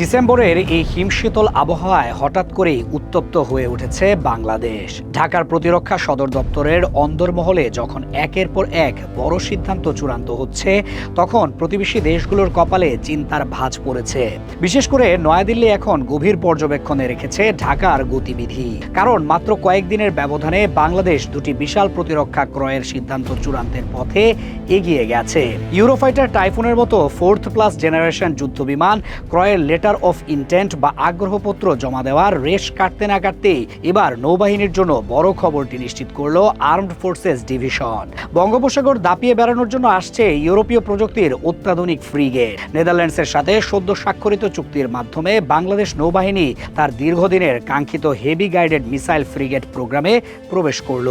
ডিসেম্বরের এই হিমশীতল আবহাওয়ায় হঠাৎ করেই উত্তপ্ত হয়ে উঠেছে বাংলাদেশ। ঢাকার প্রতিরক্ষা সদর দপ্তরের অন্দরমহলে যখন একের পর এক বড় সিদ্ধান্ত চূড়ান্ত হচ্ছে, তখন প্রতিবেশী দেশগুলোর কপালে চিন্তার ভাঁজ পড়েছে। বিশেষ করে নয়াদিল্লি এখন গভীর পর্যবেক্ষণে রেখেছে ঢাকার গতিবিধি। কারণ মাত্র কয়েকদিনের ব্যবধানে বাংলাদেশ দুটি বিশাল প্রতিরক্ষা ক্রয়ের সিদ্ধান্ত চূড়ান্তের পথে এগিয়ে গেছে। ইউরোফাইটার টাইফুনের মতো ফোর্থ প্লাস জেনারেশন যুদ্ধ বিমান ক্রয়ের লেটার অফ ইন্টেন্ট বা আগ্রহপত্র জমা দেওয়ার রেশ কাটতে না কাটতেই এবার নৌবাহিনীর জন্য বড় খবরটি নিশ্চিত করল আর্মড ফোর্সেস ডিভিশন বঙ্গোপসাগর দাপিয়ে বেড়ানোর জন্য আসছে ইউরোপীয় প্রযুক্তির অত্যাধুনিক ফ্রিগেট নেদারল্যান্ডসের সাথে সদ্য স্বাক্ষরিত চুক্তির মাধ্যমে বাংলাদেশ নৌবাহিনী তার দীর্ঘদিনের কাঙ্ক্ষিত হেভি গাইডেড মিসাইল ফ্রিগেট প্রোগ্রামে প্রবেশ করল।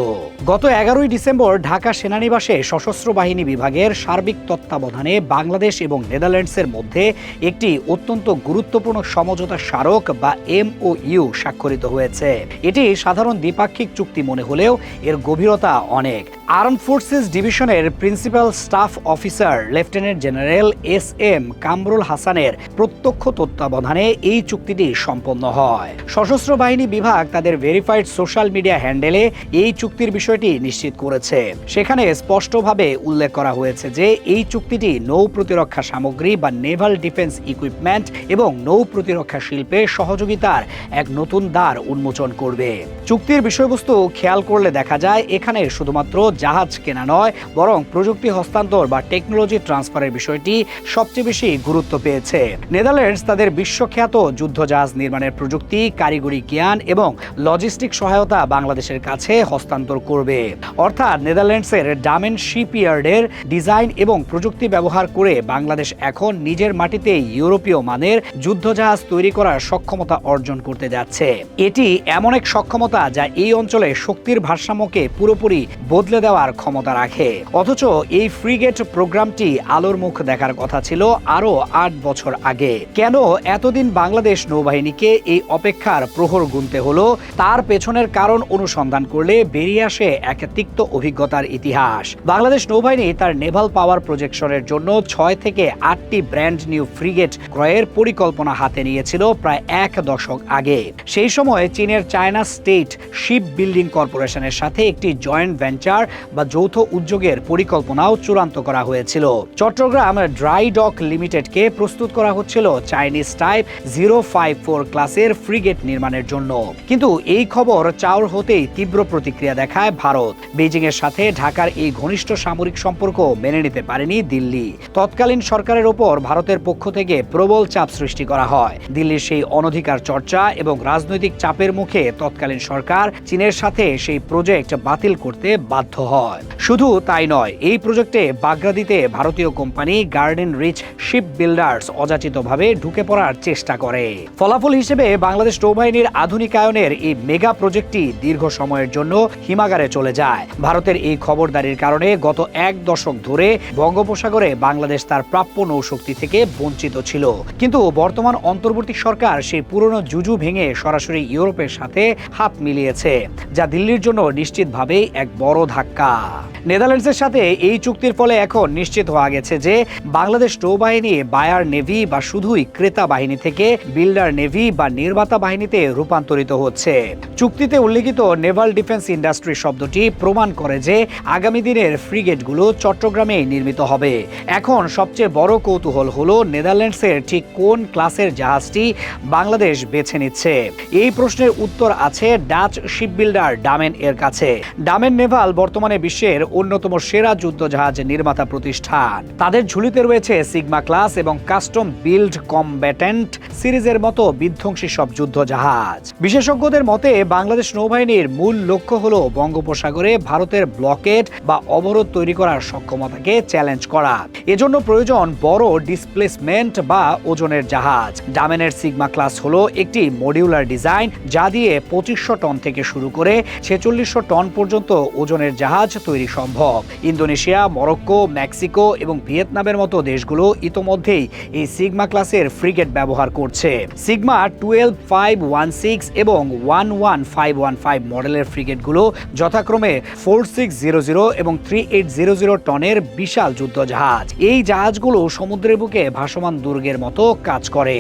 গত এগারোই ডিসেম্বর ঢাকা সেনানিবাসে সশস্ত্র বাহিনী বিভাগের সার্বিক তত্ত্বাবধানে বাংলাদেশ এবং নেদারল্যান্ডসের মধ্যে একটি অত্যন্ত গুরুত্বপূর্ণ সমঝোতা স্মারক বা এমওইউ স্বাক্ষরিত হয়েছে। এটি সাধারণ দ্বিপাক্ষিক চুক্তি মনে হলেও এর গভীরতা অনেক। আর্ম ফোর্সেস ডিভিশনের principal staff officer lieutenant general S M Kamrul হাসানের প্রত্যক্ষ তত্ত্বাবধানে এই চুক্তিটি সম্পন্ন হয়। সশস্ত্র বাহিনী বিভাগ তাদের ভেরিফাইড সোশ্যাল মিডিয়া হ্যান্ডেলে এই চুক্তির বিষয়টি নিশ্চিত করেছে। সেখানে স্পষ্টভাবে উল্লেখ করা হয়েছে যে এই চুক্তিটি নৌ প্রতিরক্ষা সামগ্রী বা নেভাল ডিফেন্স ইকুইপমেন্ট এবং নৌ প্রতিরক্ষা শিল্পে সহযোগিতার এক নতুন দ্বার উন্মোচন করবে। চুক্তির বিষয়বস্তু খেয়াল করলে দেখা যায়, এখানে শুধুমাত্র জাহাজ কেনা নয়, বরং প্রযুক্তি হস্তান্তর বা টেকনোলজি ট্রান্সফারের বিষয়টি সবচেয়ে বেশি গুরুত্ব পেয়েছে। নেদারল্যান্ডস তাদের বিশ্বখ্যাত যুদ্ধজাহাজ নির্মাণের প্রযুক্তি, কারিগরি জ্ঞান এবং লজিস্টিক সহায়তা বাংলাদেশের কাছে হস্তান্তর করবে। অর্থাৎ নেদারল্যান্ডসের ডামেন শিপইয়ার্ডের ডিজাইন এবং প্রযুক্তি ব্যবহার করে বাংলাদেশ এখন নিজের মাটিতে ইউরোপীয় মানের যুদ্ধজাহাজ তৈরি করার সক্ষমতা অর্জন করতে যাচ্ছে। এটি এমন এক সক্ষমতা যা এই অঞ্চলে শক্তির ভারসাম্যকে পুরোপুরি বদলে দেওয়ার ক্ষমতা রাখে। অথচ এই ফ্রিগেট প্রোগ্রামটি আলোর মুখ দেখার কথা ছিল আরও আট বছর আগে। কেন এতদিন বাংলাদেশ নৌবাহিনীকে এই অপেক্ষার প্রহর গুনতে হলো, তার পেছনের কারণ অনুসন্ধান করলে বেরিয়ে আসে এক তিক্ত অভিজ্ঞতার ইতিহাস। বাংলাদেশ নৌবাহিনী তার নেভাল পাওয়ার প্রজেকশনের জন্য ছয় থেকে আটটি ব্র্যান্ড নিউ ফ্রিগেট ক্রয়ের পরিকল্পনা হাতে নিয়েছিল প্রায় এক দশক আগে। সেই সময় চীনের চায়না স্টেট শিপ বিল্ডিং কর্পোরেশনের সাথে একটি জয়েন্ট ভেঞ্চার বা যৌথ উদ্যোগের পরিকল্পনাও চূড়ান্ত করা হয়েছিল। চট্টগ্রাম ড্রাই ডক লিমিটেডকে প্রস্তুত করা হচ্ছিল Chinese type zero five four ক্লাসের ফ্রিগেট নির্মাণের জন্য। কিন্তু এই খবর চাউর হতেই তীব্র প্রতিক্রিয়া দেখায় ভারত। বেজিং এর সাথে ঢাকার এই ঘনিষ্ঠ সামরিক সম্পর্ক মেনে নিতে পারেনি দিল্লি। তৎকালীন সরকারের ওপর ভারতের পক্ষ থেকে প্রবল চাপ সৃষ্টি করা হয়। দিল্লির সেই অনধিকার চর্চা এবং রাজনৈতিক চাপের মুখে তৎকালীন সরকার চীনের সাথে সেই প্রজেক্ট বাতিল করতে বাধ্য হয়। শুধু তাই নয়, এই প্রজেক্টে বাগরাদিতে ভারতীয় company Garden Reach Ship Builders অযাচিতভাবে ঢুকে পড়ার চেষ্টা করে। ফলাফল হিসেবে বাংলাদেশ নৌবাহিনীর আধুনিকায়নের এই মেগা প্রজেক্টটি দীর্ঘ সময়ের জন্য হিমাগারে চলে যায়। ভারতের এই খবরদারির কারণে গত এক দশক ধরে বঙ্গোপসাগরে বাংলাদেশ তার প্রাপ্য নৌশক্তি থেকে বঞ্চিত ছিল। কিন্তু বর্তমান অন্তর্বর্তী সরকার সেই পুরনো জুজু ভেঙে সরাসরি ইউরোপের সাথে হাত মিলিয়েছে, যা দিল্লির জন্য নিশ্চিতভাবেই এক বড় ধাক্কা। নেদারল্যান্ডসের সাথে এই চুক্তির ফলে এখন নিশ্চিত হওয়া গেছে যে বাংলাদেশ নৌবাহিনী, বায়ার নেভি বা শুধুই ক্রেতা বাহিনী থেকে বিল্ডার নেভি বা নির্মাতা বাহিনীতে রূপান্তরিত হচ্ছে। চুক্তিতে উল্লেখিত নেভাল ডিফেন্স ইন্ডাস্ট্রি শব্দটি প্রমাণ করে যে আগামী দিনের ফ্রিগেটগুলো চট্টগ্রামে নির্মিত হবে। এখন সবচেয়ে বড় কৌতূহল হলো নেদারল্যান্ডসের ঠিক কোন ক্লাসের জাহাজটি বাংলাদেশ বেছে নিচ্ছে। এই প্রশ্নের উত্তর আছে ডাচ শিপ বিল্ডার ডামেন এর কাছে। ডামেন নেভাল বর্তমানে বিশ্বের অন্যতম সেরা যুদ্ধজাহাজ নির্মাতা প্রতিষ্ঠান। তাদের ঝুলিতে রয়েছে সিগমা ক্লাস এবং কাস্টম বিল্ড কমব্যাটেন্ট সিরিজের মতো বিধ্বংসী সব যুদ্ধ জাহাজ বিশেষজ্ঞদের মতে, বাংলাদেশ নৌবাহিনীর মূল লক্ষ্য হল বঙ্গোপসাগরে ভারতের ব্লকেট বা অবরোধ তৈরি করার সক্ষমতাকে চ্যালেঞ্জ করা। এজন্য প্রয়োজন বড় ডিসপ্লেসমেন্ট বা ওজনের জাহাজ। ডামেনের সিগমা ক্লাস হলো একটি মডিউলার ডিজাইন যা দিয়ে পঁচিশশো টন থেকে শুরু করে ছেচল্লিশশো টন পর্যন্ত ওজনের জাহাজ জাহাজ তৈরি সম্ভব। ইন্দোনেশিয়া, মরক্কো, মেক্সিকো এবং ভিয়েতনামের মতো দেশগুলো ইতোমধ্যেই এই সিগমা ক্লাসের ফ্রিগেট ব্যবহার করছে। Sigma twelve five one six এবং one one five one five মডেলের ফ্রিগেটগুলো যথাক্রমে ফোর সিক্স জিরো জিরো এবং থ্রি এইট জিরো জিরো টনের বিশাল যুদ্ধ জাহাজ এই জাহাজগুলো সমুদ্রের বুকে ভাসমান দুর্গের মতো কাজ করে।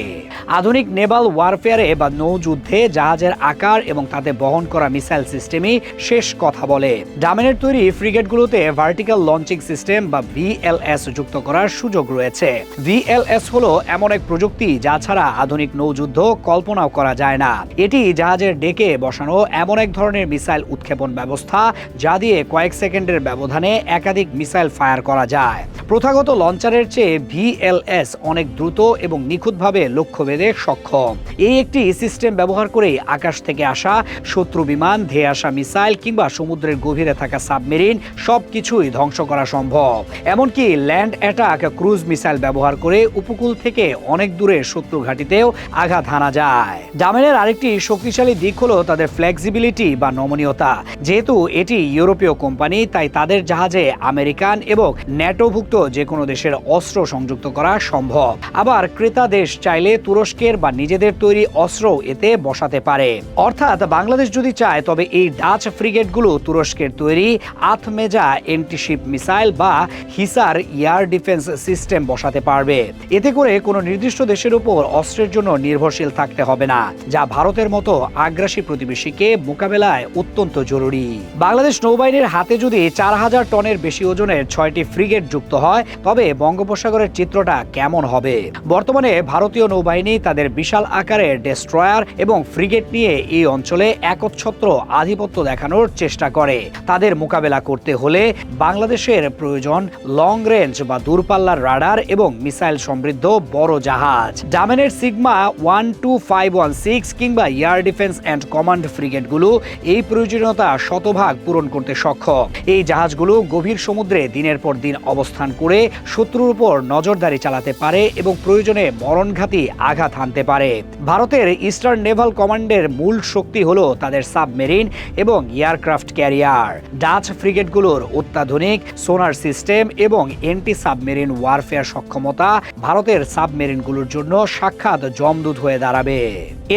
আধুনিক নেভাল ওয়ারফেয়ারে বা নৌযুদ্ধে জাহাজের আকার এবং তাতে বহন করা মিসাইল সিস্টেমই শেষ কথা বলে। ডামেনের তৈরি ফ্রিগেটগুলোতে ভার্টিক্যাল লঞ্চিং সিস্টেম বা ভিএলএস যুক্ত করার সুযোগ রয়েছে। ভিএলএস হলো এমন এক প্রযুক্তি যা ছাড়া আধুনিক নৌযুদ্ধ কল্পনাও করা যায় না। এটি জাহাজের ডেকে বসানো এমন এক ধরনের মিসাইল উৎক্ষেপণ ব্যবস্থা যা দিয়ে কয়েক সেকেন্ডের ব্যবধানে একাধিক মিসাইল ফায়ার করা যায়। প্রথাগত লঞ্চারের চেয়ে ভিএলএস অনেক দ্রুত এবং নিখুঁতভাবে লক্ষ্যভেদে সক্ষম। এই একটি সিস্টেম ব্যবহার করেই আকাশ থেকে আসা শত্রু বিমান, ধেয়ে আসা মিসাইল কিংবা সমুদ্রের গভীরে থাকা সাবমেরিন, সবকিছুই ধ্বংস করা সম্ভব। এমনকি ল্যান্ড অ্যাটাক ক্রুজ মিসাইল ব্যবহার করে উপকূল থেকে অনেক দূরে শত্রু ঘাঁটিতেও আঘাত হানা যায়। ডামেনের আরেকটি শক্তিশালী দিক হলো তাদের ফ্লেক্সিবিলিটি বা নমনীয়তা। যেহেতু এটি ইউরোপীয় কোম্পানি, তাই তাদের জাহাজে আমেরিকান এবং ন্যাটোভুক্ত যে কোনো দেশের অস্ত্র সংযুক্ত করা সম্ভব। আবার ক্রেতা দেশ চাইলে তুরস্কের বা নিজেদের তৈরি অস্ত্র এতে বসাতে পারে। অর্থাৎ বাংলাদেশ যদি চায়, তবে এই ডাচ ফ্রিগেটগুলো তুরস্কের তৈরি আথমেজা এন্টিশিপ মিসাইল বা হিসার এয়ার ডিফেন্স সিস্টেম বসাতে পারবে। এতে করে কোনো নির্দিষ্ট দেশের উপর অস্ত্রের জন্য নির্ভরশীল থাকতে হবে না, যা ভারতের মতো আগ্রাসী প্রতিবেশীকে মোকাবেলায় অত্যন্ত জরুরি। বাংলাদেশ নৌবাহিনীর হাতে যদি চার হাজার টনের বেশি ওজনের ছয়টি ফ্রিগেট যুক্ত হয়, তবে বঙ্গোপসাগরের চিত্রটা কেমন হবে? বর্তমানে ভারতীয় নৌবাহিনী তাদের বিশাল আকারের ডেস্ট্রয়ার এবং ফ্রিগেট নিয়ে এই অঞ্চলে একচ্ছত্র আধিপত্য দেখানোর চেষ্টা করে। তাদের মোকাবেলা করতে হলে বাংলাদেশের প্রয়োজন লং রেঞ্জ বা দূরপাল্লার রাডার এবং মিসাইল সমৃদ্ধ বড় জাহাজ। ডামেনের Sigma one two five one six কিংবা এয়ার ডিফেন্স অ্যান্ড কমান্ড ফ্রিগেটগুলো এই প্রয়োজনীয়তা শতভাগ পূরণ করতে সক্ষম। এই জাহাজগুলো গভীর সমুদ্রে দিনের পর দিন অবস্থান করে শত্রুর উপর নজরদারি চালাতে পারে এবং প্রয়োজনে মরণঘাতী আঘাত হানতে পারে। ভারতের ইস্টার্ন নেভাল কমান্ডের মূল শক্তি হলো তাদের সাবমেরিন এবং এয়ারক্রাফট ক্যারিয়ার। ডাচ ফ্রিগেটগুলোর অত্যাধুনিক সোনার সিস্টেম এবং এন্টি সাবমেরিন ওয়ারফেয়ার সক্ষমতা ভারতের সাবমেরিনগুলোর জন্য সাক্ষাৎ জমদূত হয়ে দাঁড়াবে।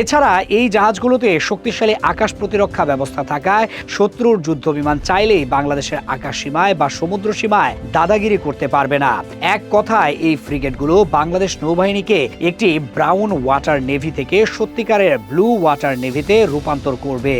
এছাড়া এই জাহাজগুলোতে শক্তিশালী আকাশ প্রতিরক্ষা ব্যবস্থা থাকায় শত্রুর যুদ্ধ বিমান চাইলেই বাংলাদেশের আকাশ সীমায় বা সমুদ্র সীমায় দাদাগিরি করতে পারবে না। এক কথায়, এই ফ্রিগেটগুলো বাংলাদেশ নৌবাহিনীকে একটি ব্রাউন ওয়াটার নেভি থেকে সত্যিকারের ব্লু ওয়াটার নেভিতে রূপান্তর করবে।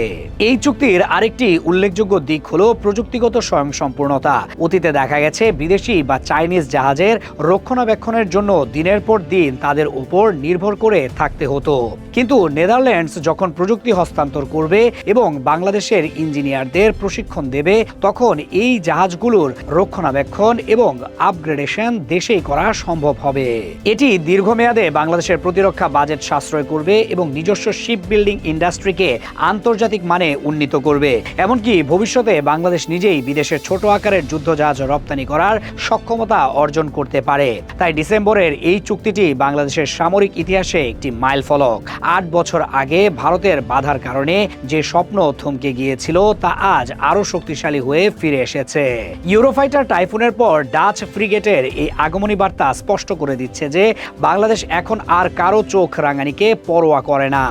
এই চুক্তির আরেকটি উল্লেখযোগ্য দিক হলো প্রযুক্তিগত স্বয়ংসম্পূর্ণতা অতীতে দেখা গেছে বিদেশি বা চাইনিজ জাহাজের রক্ষণাবেক্ষণের জন্য দিনের পর দিন তাদের উপর নির্ভর করে থাকতে হতো। কিন্তু নেদারল্যান্ডস যখন প্রযুক্তি হস্তান্তর করবে এবং বাংলাদেশের ইঞ্জিনিয়ারদের প্রশিক্ষণ দেবে, তখন এই জাহাজগুলোর রক্ষণাবেক্ষণ এবং আপগ্রেডেশন দেশেই করা সম্ভব হবে। এটি দীর্ঘমেয়াদে বাংলাদেশের প্রতিরক্ষা বাজেট সাশ্রয় করবে এবং নিজস্ব শিপ বিল্ডিং ইন্ডাস্ট্রিকে আন্তর্জাতিক মানে উন্নীত করবে। এমনকি ভবিষ্যতে বাংলাদেশ নিজেই বিদেশের ছোট আকারের যুদ্ধজাহাজ রপ্তানি করার সক্ষমতা অর্জন করতে পারে। তাই ডিসেম্বরের এই চুক্তিটি বাংলাদেশের সামরিক ইতিহাসে একটি মাইল ফলক আট বছর আগে ভারতের বাধার কারণে যে স্বপ্ন থমকে গিয়েছিল, তা আজ আরও শক্তিশালী হয়ে ফিরে এসেছে। ইউরোফাইটার টাইফুনের পর ডাচ ফ্রিগেটের এই আগমনী বার্তা স্পষ্ট করে দিচ্ছে যে, বাংলাদেশ এখন আর কারও চোখ রাঙানিকে পরোয়া করে না।